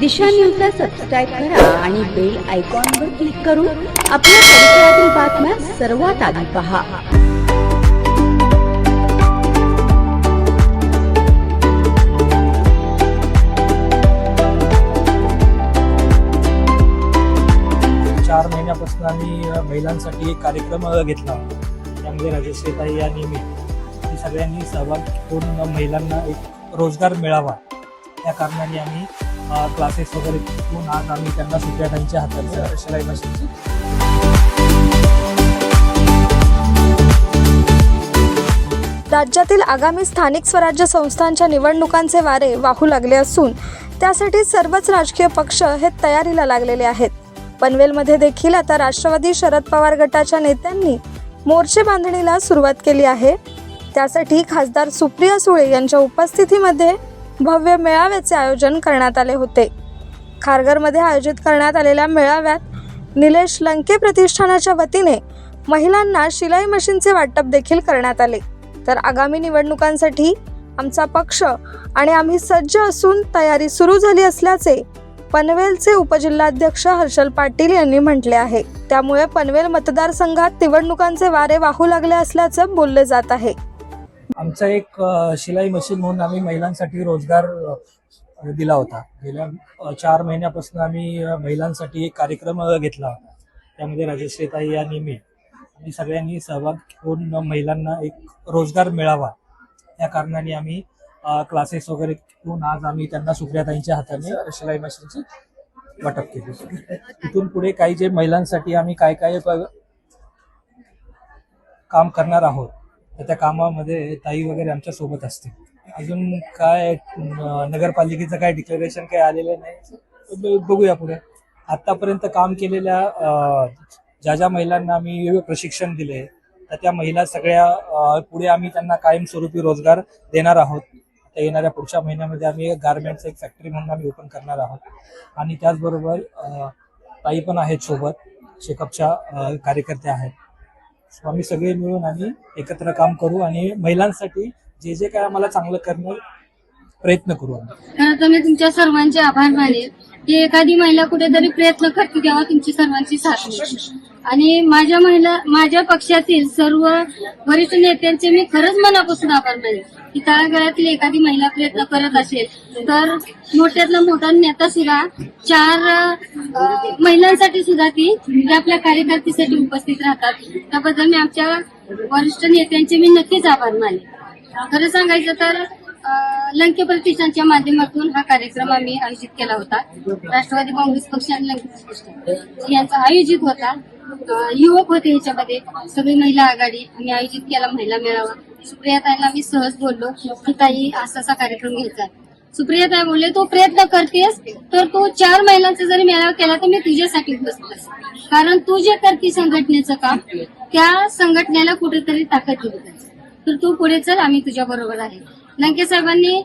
दिशा न्यूजला सबस्क्राईब करा आणि बेल आयकॉनवर क्लिक करून आपल्या परिसरातील बातम्या सर्वात आधी पहा. चार महिन्यापासून आम्ही महिलांसाठी एक कार्यक्रम घेतला त्यामध्ये राजश्रीताई आणि या नेहमी सगळ्यांनी सहभाग होऊन महिलांना एक रोजगार मिळावा. या कारणाने आम्ही क्लासेस वगैरे घेऊन आज आम्ही त्यांना सुप्रियाताईंच्या हातात शिलाई मशीनची राज्यातील आगामी स्थानिक स्वराज्य संस्थांच्या निवडणुकांचे वारे वाहू लागले असून त्यासाठी सर्वच राजकीय पक्ष हे तयारीला लागलेले आहेत. पनवेलमध्ये देखील आता राष्ट्रवादी शरद पवार गटाच्या नेत्यांनी मोर्चे बांधणीला सुरुवात केली आहे. त्यासाठी खासदार सुप्रिया सुळे यांच्या उपस्थितीमध्ये भव्य मेळाव्याचे आयोजन करण्यात आले होते. खारघरमध्ये आयोजित करण्यात आलेल्या मेळाव्यात निलेश लंके प्रतिष्ठानाच्या वतीने महिलांना शिलाई मशीनचे वाटप देखील करण्यात आले. तर आगामी निवडणुकांसाठी आमचा पक्ष आणि आम्ही सज्ज असून तयारी सुरू झाली असल्याचे पनवेलचे उपजिल्हाध्यक्ष हर्षल पाटील यांनी म्हटले आहे. त्यामुळे पनवेल मतदारसंघात निवडणुकांचे वारे वाहू लागले असल्याचं बोलले जात आहे. आमचा एक शिलाई मशीन म्हणून आम्ही महिलांसाठी रोजगार दिला होता. गेल्या चार महिन्यापासून आम्ही महिलांसाठी एक कार्यक्रम घेतला होता. त्यामध्ये राजश्रीताई आणि मी. आम्ही सगळ्यांनी सहभाग घेऊन अ, महिलांना एक रोजगार मिळावा. या कारणाने आम्ही क्लासेस वगैरे घेऊन आज आम्ही त्यांना सुप्रियाताईंच्या हाताने शिलाई मशीनची वाटप केली. तिथून पुढे काही जे महिलांसाठी आम्ही काय काय काम करणार आहोत तर त्या कामामध्ये ताई वगैरे आमच्यासोबत असते. अजून काय नगरपालिकेचं काय डिक्लेरेशन काय आलेलं नाही बघूया पुढे. आतापर्यंत काम केलेल्या ज्या ज्या महिलांना आम्ही प्रशिक्षण दिले तर त्या महिला सगळ्या पुढे आम्ही त्यांना कायमस्वरूपी रोजगार देणार आहोत. आता येणाऱ्या पुढच्या महिन्यामध्ये आम्ही गारमेंटचं एक फॅक्टरी म्हणून आम्ही ओपन करणार आहोत. आणि त्याचबरोबर ताई पण आहेत सोबत शेकअपच्या कार्यकर्त्या आहेत. आम्ही सगळे मिळून आम्ही एकत्र काम करू आणि महिलांसाठी जे जे काय आम्हाला चांगलं करणं प्रयत्न करू आम्ही. खरं तर मी तुमच्या सर्वांचे आभार मानेन की एखादी महिला कुठेतरी प्रयत्न करते तेव्हा तुमची सर्वांची साथ मिळते. आणि माझ्या महिला माझ्या पक्षातील सर्व वरिष्ठ नेत्यांचे मी खरंच मनापासून आभार मानेन की तळागाळातील एखादी महिला प्रयत्न करत असेल तर मोठ्यातला मोठा नेता सुद्धा चार महिलांसाठी सुद्धा ती ती आपल्या कार्यकर्तीसाठी उपस्थित राहतात. त्याबद्दल मी आमच्या वरिष्ठ नेत्यांचे मी नक्कीच आभार मानले. खरं सांगायचं तर लंके प्रतिष्ठानच्या माध्यमातून हा कार्यक्रम आम्ही आयोजित केला होता. राष्ट्रवादी काँग्रेस पक्षाने आणि यांचा आयोजित होता. युवक होते याच्यामध्ये. सगळी महिला आघाडी आम्ही आयोजित केला महिला मेळावा. सुप्रिया ताईला मी सहज बोललो की ताई असा असा कार्यक्रम घ्यायचा. सुप्रिया ताई बोलले तू प्रयत्न करतेस तर तू चार महिलांचा जरी मेळावा केला तर मी तुझ्यासाठी उपस्थित कारण तू जे करते संघटनेचं काम त्या संघटनेला कुठेतरी ताकद दिली तर तू पुढे चल आम्ही तुझ्या बरोबर आहे. लंके साहेबांनी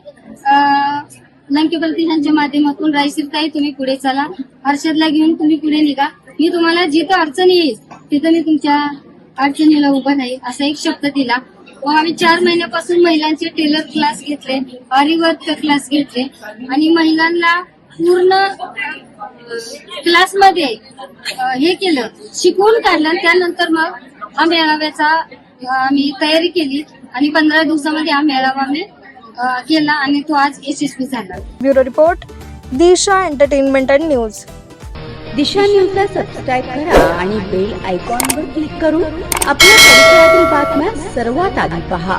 लंके प्रतिष्ठानच्या माध्यमातून रायशीरताई तुम्ही पुढे चला. हर्षदला घेऊन तुम्ही पुढे निघा. मी तुम्हाला जिथं अडचणी येईल तिथं मी तुमच्या अडचणीला उभं राहील असा एक शब्द दिला. व आम्ही चार महिन्यापासून महिलांचे टेलर क्लास घेतले आरिवर्क क्लास घेतले. आणि महिलांना पूर्ण क्लासमध्ये हे केलं शिकवून काढलं. त्यानंतर मग हा मेळाव्याचा आम्ही तयारी केली. आणि पंधरा दिवसामध्ये हा मेळावा आम्ही केला आणि तो आज यशस्वी झाला. Bureau report Disha entertainment and news. Disha न्यूजला सबस्क्राईब करा आणि बेल आयकॉनवर क्लिक करून आपल्या परिसरातील बातम्या सर्वात आधी पहा.